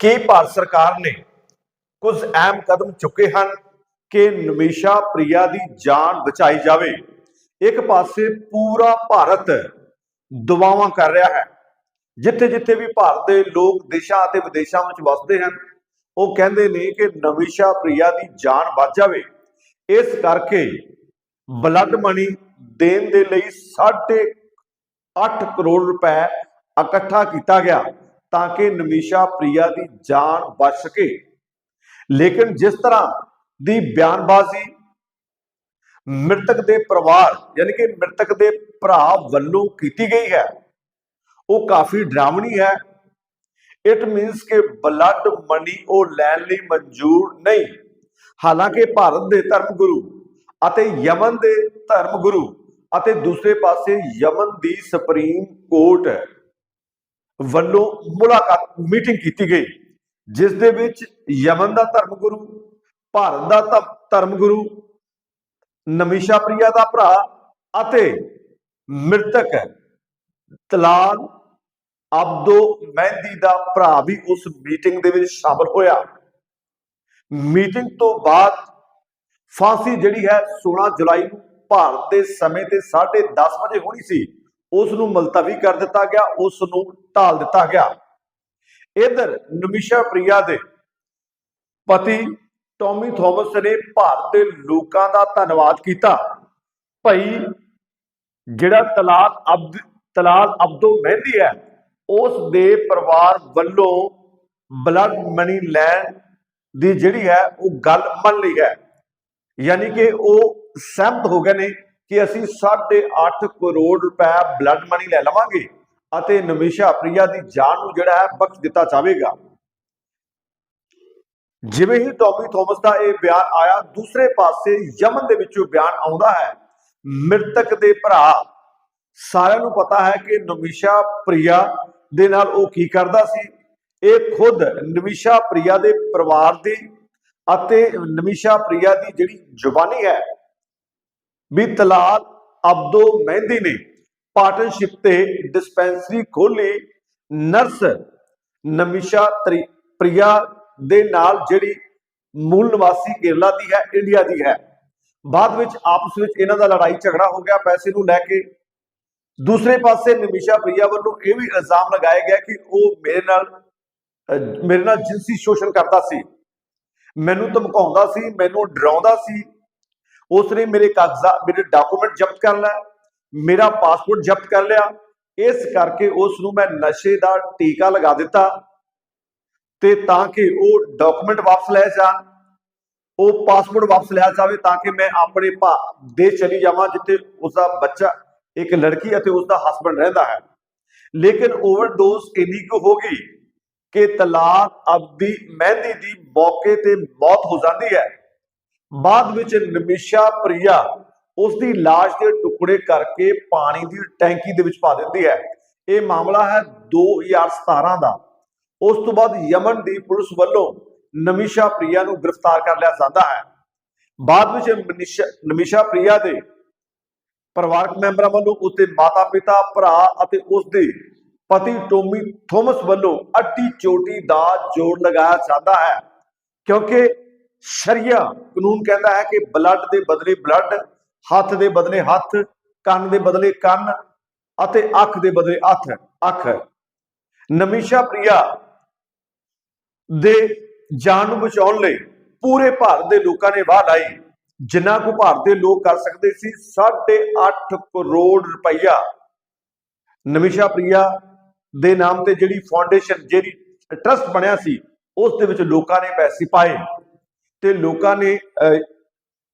ਕੀ ਭਾਰਤ ਸਰਕਾਰ ਨੇ ਕੁਝ ਅਹਿਮ ਕਦਮ ਚੁੱਕੇ ਹਨ ਕਿ ਨਮੀਸ਼ਾ ਪ੍ਰਿਆ ਦੀ ਜਾਨ ਬਚਾਈ ਜਾਵੇ? ਇੱਕ ਪਾਸੇ ਪੂਰਾ ਭਾਰਤ ਦੁਆਵਾਂ ਕਰ ਰਿਹਾ ਹੈ ਜਿੱਥੇ ਜਿੱਥੇ ਵੀ ਭਾਰਤ ਦੇ ਲੋਕ ਦੇਸ਼ਾਂ ਅਤੇ ਵਿਦੇਸ਼ਾਂ ਵਿੱਚ ਵਸਦੇ ਹਨ, ਉਹ ਕਹਿੰਦੇ ਨੇ ਕਿ ਨਮੀਸ਼ਾ ਪ੍ਰਿਆ ਦੀ ਜਾਨ ਬਚ ਜਾਵੇ। ਇਸ ਕਰਕੇ ਬਲੱਡ ਮਨੀ ਦੇਣ ਦੇ ਲਈ 8.5 ਕਰੋੜ ਰੁਪਏ ਇਕੱਠਾ ਕੀਤਾ ਗਿਆ। ਤਾਂ ਕਿ ਨਮੀਸ਼ਾ ਪ੍ਰਿਆ ਦੀ ਜਾਨ ਬਚ ਸਕੇ। ਲੇਕਿਨ ਜਿਸ ਤਰ੍ਹਾਂ ਦੀ ਬਿਆਨਬਾਜ਼ੀ ਮ੍ਰਿਤਕ ਦੇ ਪਰਿਵਾਰ, ਯਾਨੀ ਕਿ ਮ੍ਰਿਤਕ ਦੇ ਭਰਾ ਵੱਲੋਂ ਕੀਤੀ ਗਈ ਹੈ, ਉਹ ਕਾਫੀ ਡਰਾਵਣੀ ਹੈ। ਇਟ ਮੀਨਸ ਕਿ ਬਲੱਡ ਮਨੀ ਉਹ ਲੈਣ ਲਈ ਮਨਜ਼ੂਰ ਨਹੀਂ। ਹਾਲਾਂਕਿ ਭਾਰਤ ਦੇ ਧਰਮ ਗੁਰੂ ਅਤੇ ਯਮਨ ਦੇ ਧਰਮ ਗੁਰੂ ਅਤੇ ਦੂਸਰੇ ਪਾਸੇ ਯਮਨ ਦੀ ਸੁਪਰੀਮ ਕੋਰਟ ਵੱਲੋਂ ਮੁਲਾਕਾਤ ਮੀਟਿੰਗ ਕੀਤੀ ਗਈ, ਜਿਸ ਦੇ ਵਿੱਚ ਯਮਨ ਦਾ ਧਰਮ ਗੁਰੂ ਭਾਰਤ ਦਾ ਧਰਮ ਗੁਰੂ ਨਮੀਸ਼ਾ ਪ੍ਰਿਆ ਦਾ ਭਰਾ ਅਤੇ ਮ੍ਰਿਤਕ ਤਲਾਲ ਅਬਦੋ ਮਹਿੰਦੀ ਦਾ ਭਰਾ ਵੀ ਉਸ ਮੀਟਿੰਗ ਦੇ ਵਿੱਚ ਸ਼ਾਮਲ ਹੋਇਆ। ਮੀਟਿੰਗ ਤੋਂ ਬਾਅਦ ਫਾਂਸੀ ਜਿਹੜੀ ਹੈ 16 ਜੁਲਾਈ ਨੂੰ ਭਾਰਤ ਦੇ ਸਮੇਂ ਤੇ 10:30 ਵਜੇ ਹੋਣੀ ਸੀ। ਉਸ ਨੂੰ ਮੁਲਤਵੀ ਕਰ ਦਿੱਤਾ ਗਿਆ ਉਸ ਨੂੰ ਢਾਲ ਦਿੱਤਾ ਗਿਆ। ਇਧਰ ਨਮਿਸ਼ਾ ਪ੍ਰਿਆ ਦੇ ਪਤੀ ਟੌਮੀ ਥੋਮਸ ਨੇ ਭਾਰਤ ਦੇ ਲੋਕਾਂ ਦਾ ਧੰਨਵਾਦ ਕੀਤਾ। ਭਈ ਜਿਹੜਾ ਤਲਾਲ ਅਬਦ ਤਲਾਲ ਅਬਦੋ ਮਹਿੰਦੀ ਹੈ, ਉਸ ਦੇ ਪਰਿਵਾਰ ਵੱਲੋਂ ਬਲੱਡ ਮਨੀ ਲੈਣ ਦੀ ਜਿਹੜੀ ਹੈ, ਉਹ ਗੱਲ ਮੰਨ ਲਈ ਹੈ। ਯਾਨੀ ਕਿ ਉਹ ਸਹਿਮਤ ਹੋ ਗਏ ਨੇ ਕਿ ਅਸੀਂ 8.5 ਕਰੋੜ ਰੁਪਏ ਬਲੱਡ ਮਨੀ ਲੈ ਲਵਾਂਗੇ ਅਤੇ ਨਮਿਸ਼ਾ ਪ੍ਰਿਆ ਦੀ ਜਾਨ ਨੂੰ ਜਿਹੜਾ ਹੈ ਬਖਸ਼ ਦਿੱਤਾ ਜਾਵੇਗਾ। ਜਿਵੇਂ ਹੀ ਟੌਮੀ ਥੋਮਸ ਦਾ ਇਹ ਬਿਆਨ ਆਇਆ, ਦੂਸਰੇ ਪਾਸੇ ਯਮਨ ਦੇ ਵਿੱਚੋਂ ਬਿਆਨ ਆਉਂਦਾ ਹੈ, ਮ੍ਰਿਤਕ ਦੇ ਭਰਾ। ਸਾਰਿਆਂ ਨੂੰ ਪਤਾ ਹੈ ਕਿ ਨਮਿਸ਼ਾ ਪ੍ਰਿਆ ਦੇ ਨਾਲ ਉਹ ਕੀ ਕਰਦਾ ਸੀ? ਇਹ ਖੁਦ ਨਮਿਸ਼ਾ ਪ੍ਰਿਆ ਦੇ ਪਰਿਵਾਰ ਦੇ ਅਤੇ ਨਮਿਸ਼ਾ ਪ੍ਰਿਆ ਦੀ ਜਿਹੜੀ ਜ਼ੁਬਾਨੀ ਹੈ ਵੀ ਤਲਾਲ ਅਬਦੋ ਮਹਿੰਦੀ ਨੇ ਪਾਰਟਨਰਸ਼ਿਪ ਤੇ ਡਿਸਪੈਂਸਰੀ ਖੋਲੀ ਨਰਸ ਨਮਿਸ਼ਾ ਪ੍ਰਿਆ ਦੇ ਨਾਲ ਜਿਹੜੀ ਮੂਲ ਨਿਵਾਸੀ ਕੇਰਲਾ ਦੀ ਹੈ, ਇੰਡੀਆ ਦੀ ਹੈ। ਬਾਅਦ ਵਿੱਚ ਆਪਸ ਵਿੱਚ ਇਹਨਾਂ ਦਾ ਲੜਾਈ ਝਗੜਾ ਹੋ ਗਿਆ, ਪੈਸੇ ਨੂੰ ਲੈ ਕੇ। ਦੂਸਰੇ ਪਾਸੇ ਨਮਿਸ਼ਾ ਪ੍ਰਿਆ ਵੱਲੋਂ ਇਹ ਵੀ ਇਲਜ਼ਾਮ ਲਗਾਇਆ ਗਿਆ ਕਿ ਉਹ ਮੇਰੇ ਨਾਲ ਮੇਰੇ ਨਾਲ ਜਿਨਸੀ ਸ਼ੋਸ਼ਣ ਕਰਦਾ ਸੀ। ਮੈਨੂੰ ਧਮਕਾਉਂਦਾ ਸੀ, ਮੈਨੂੰ ਡਰਾਉਂਦਾ ਸੀ। ਉਸ ਨੇ ਮੇਰੇ ਕਾਗਜ਼ਾਤ ਮੇਰੇ ਡਾਕੂਮੈਂਟ ਜ਼ਬਤ ਕਰ ਲਿਆ ਮੇਰਾ ਪਾਸਪੋਰਟ ਜ਼ਬਤ ਕਰ ਲਿਆ। ਇਸ ਕਰਕੇ ਉਸ ਨੂੰ ਮੈਂ ਨਸ਼ੇ ਦਾ ਟੀਕਾ ਲਗਾ ਦਿੱਤਾ ਤੇ ਤਾਂ ਕਿ ਉਹ ਡਾਕੂਮੈਂਟ ਵਾਪਸ ਲੈ ਜਾਣ ਉਹ ਪਾਸਪੋਰਟ ਵਾਪਸ ਲਿਆ ਜਾਵੇ ਤਾਂ ਕਿ ਮੈਂ ਆਪਣੇ ਭਾ ਦੇ ਚਲੀ ਜਾਵਾਂ, ਜਿੱਥੇ ਉਸ ਦਾ ਬੱਚਾ, ਇੱਕ ਲੜਕੀ ਅਤੇ ਉਸ ਦਾ ਹਸਬੰਡ ਰਹਿੰਦਾ ਹੈ। ਲੇਕਿਨ ਓਵਰਡੋਜ਼ ਇੰਨੀ ਕੁ ਹੋ ਗਈ ਕਿ ਤਲਾਕ ਅਬਦੀ ਮਹਿੰਦੀ ਦੀ ਮੌਕੇ ਤੇ ਮੌਤ ਹੋ ਜਾਂਦੀ ਹੈ। ਬਾਅਦ ਵਿੱਚ ਨਮਿਸ਼ਾ ਪ੍ਰਿਆ ਉਸ ਦੀ লাশ ਦੇ ਟੁਕੜੇ ਕਰਕੇ ਪਾਣੀ ਦੀ ਟੈਂਕੀ ਦੇ ਵਿੱਚ ਪਾ ਦਿੰਦੀ ਹੈ। ਇਹ ਮਾਮਲਾ ਹੈ 2017 ਦਾ। ਉਸ ਤੋਂ ਬਾਅਦ ਯਮਨ ਦੀ ਪੁਲਿਸ ਵੱਲੋਂ ਨਮਿਸ਼ਾ ਪ੍ਰਿਆ ਨੂੰ ਗ੍ਰਿਫਤਾਰ ਕਰ ਲਿਆ ਜਾਂਦਾ ਹੈ। ਬਾਅਦ ਵਿੱਚ ਮਨੀਸ਼ਾ ਨਮਿਸ਼ਾ ਪ੍ਰਿਆ ਦੇ ਪਰਿਵਾਰਕ ਮੈਂਬਰਾਂ ਵੱਲੋਂ ਉਸਦੇ ਮਾਤਾ-ਪਿਤਾ, ਭਰਾ ਅਤੇ ਉਸਦੇ ਪਤੀ ਟੋਮੀ ਥੋਮਸ ਵੱਲੋਂ ਅੱਡੀ ਚੋਟੀ ਦਾ ਜੋੜ ਲਗਾਇਆ ਜਾਂਦਾ ਹੈ। ਕਿਉਂਕਿ ਸ਼ਰੀਆ ਕਾਨੂੰਨ ਕਹਿੰਦਾ ਹੈ ਕਿ ਬਲੱਡ ਦੇ ਬਦਲੇ ਬਲੱਡ ਹੱਥ ਦੇ ਬਦਲੇ ਹੱਥ, ਕੰਨ ਦੇ ਬਦਲੇ ਕੰਨ ਅਤੇ ਅੱਖ ਦੇ ਬਦਲੇ ਅੱਖ ਅੱਖ ਨਮਿਸ਼ਾ ਪ੍ਰਿਆ ਦੇ ਜਾਨ ਨੂੰ ਬਚਾਉਣ ਲਈ ਪੂਰੇ ਭਾਰਤ ਦੇ ਲੋਕਾਂ ਨੇ ਵਾਹ ਲਾਈ। ਜਿੰਨਾ ਕੁ ਭਾਰਤ ਦੇ ਲੋਕ ਕਰ ਸਕਦੇ ਸੀ 8.5 ਕਰੋੜ ਰੁਪਈਆ। ਨਮਿਸ਼ਾ ਪ੍ਰਿਆ ਦੇ ਨਾਮ ਤੇ ਜਿਹੜੀ ਫਾਊਂਡੇਸ਼ਨ ਜਿਹੜੀ ਟਰਸਟ ਬਣਿਆ ਸੀ, ਉਸ ਦੇ ਵਿੱਚ ਲੋਕਾਂ ਨੇ ਪੈਸੇ ਪਾਏ। ਤੇ ਲੋਕਾਂ ਨੇ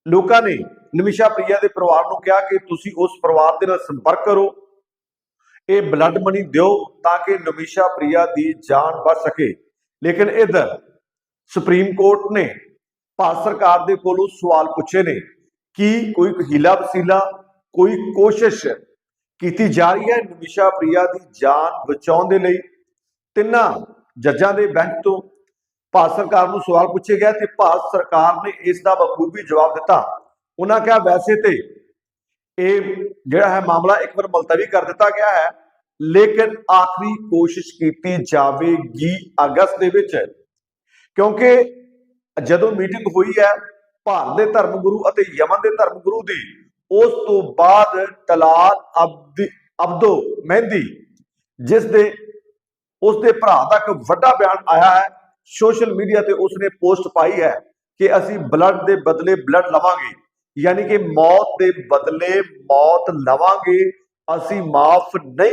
ਲੋਕਾਂ ਨੇ ਨਮਿਸ਼ਾ ਪ੍ਰਿਆ ਦੇ ਪਰਿਵਾਰ ਨੂੰ ਕਿਹਾ ਕਿ ਤੁਸੀਂ ਉਸ ਪਰਿਵਾਰ ਦੇ ਨਾਲ ਸੰਪਰਕ ਕਰੋ, ਇਹ ਬਲੱਡ ਮਨੀ ਦਿਓ ਤਾਂ ਕਿ ਨਮਿਸ਼ਾ ਪ੍ਰਿਆ ਦੀ ਜਾਨ ਬਚ ਸਕੇ। ਲੇਕਿਨ ਇਧਰ ਸੁਪਰੀਮ ਕੋਰਟ ਨੇ ਭਾਰਤ ਸਰਕਾਰ ਦੇ ਕੋਲੋਂ ਸਵਾਲ ਪੁੱਛੇ ਨੇ ਕਿ ਕੋਈ ਹੀਲਾ ਵਸੀਲਾ, ਕੋਈ ਕੋਸ਼ਿਸ਼ ਕੀਤੀ ਜਾ ਰਹੀ ਹੈ ਨਮਿਸ਼ਾ ਪ੍ਰਿਆ ਦੀ ਜਾਨ ਬਚਾਉਣ ਦੇ ਲਈ। ਤਿੰਨਾਂ ਜੱਜਾਂ ਦੇ ਬੈਂਚ ਤੋਂ ਭਾਰਤ ਸਰਕਾਰ ਨੂੰ ਸਵਾਲ ਪੁੱਛੇ ਗਿਆ ਤੇ ਭਾਰਤ ਸਰਕਾਰ ਨੇ ਇਸ ਦਾ ਬਖੂਬੀ ਜਵਾਬ ਦਿੱਤਾ। ਉਹਨਾਂ ਕਿਹਾ, ਵੈਸੇ ਤੇ ਇਹ ਜਿਹੜਾ ਹੈ ਮਾਮਲਾ ਇੱਕ ਵਾਰ ਮੁਲਤਵੀ ਕਰ ਦਿੱਤਾ ਗਿਆ ਹੈ, ਲੇਕਿਨ ਆਖਰੀ ਕੋਸ਼ਿਸ਼ ਕੀਤੀ ਜਾਵੇਗੀ ਅਗਸਤ ਦੇ ਵਿੱਚ। ਕਿਉਂਕਿ ਜਦੋਂ ਮੀਟਿੰਗ ਹੋਈ ਹੈ, ਭਾਰਤ ਦੇ ਧਰਮ ਗੁਰੂ ਅਤੇ ਯਮਨ ਦੇ ਧਰਮ ਗੁਰੂ ਦੀ, ਉਸ ਤੋਂ ਬਾਅਦ ਤਲਾਲ ਅਬਦੀ, ਅਬਦੋ ਮਹਿੰਦੀ, ਜਿਸ ਦੇ, ਉਸ ਦੇ ਭਰਾ ਦਾ ਇੱਕ ਵੱਡਾ ਬਿਆਨ ਆਇਆ ਹੈ ਸੋਸ਼ਲ ਮੀਡੀਆ ਤੇ ਉਸਨੇ ਪੋਸਟ ਪਾਈ ਹੈ ਕਿ ਅਸੀਂ ਬਲੱਡ ਦੇ ਬਦਲੇ ਬਲੱਡ ਲਵਾਂਗੇ, ਯਾਨੀ ਕਿ ਮੌਤ ਦੇ ਬਦਲੇ ਮੌਤ ਲਵਾਂਗੇ, ਅਸੀਂ ਮਾਫ ਨਹੀਂ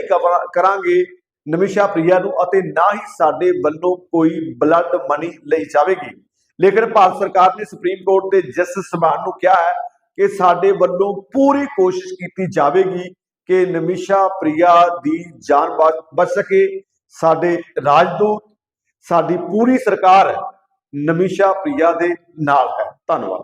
ਕਰਾਂਗੇ। ਨਮਿਸ਼ਾ ਪ੍ਰਿਆ ਨੂੰ ਅਤੇ ਨਾ ਹੀ ਸਾਡੇ ਵੱਲੋਂ ਕੋਈ ਬਲੱਡ ਮਨੀ ਲਈ ਜਾਵੇਗੀ। ਲੇਕਿਨ ਭਾਰਤ ਸਰਕਾਰ ਨੇ ਸੁਪਰੀਮ ਕੋਰਟ ਦੇ ਜਸਟਿਸ ਸਮਾਨ ਨੂੰ ਕਿਹਾ ਹੈ ਕਿ ਸਾਡੇ ਵੱਲੋਂ ਪੂਰੀ ਕੋਸ਼ਿਸ਼ ਕੀਤੀ ਜਾਵੇਗੀ ਕਿ ਨਮਿਸ਼ਾ ਪ੍ਰਿਆ ਦੀ ਜਾਨ ਬਚ- ਬਚ ਸਕੇ। ਸਾਡੇ ਰਾਜਦੂਤ ਸਾਡੀ ਪੂਰੀ ਸਰਕਾਰ ਨਮਿਸ਼ਾ ਪ੍ਰਿਆ ਦੇ ਨਾਲ ਹੈ। ਧੰਨਵਾਦ।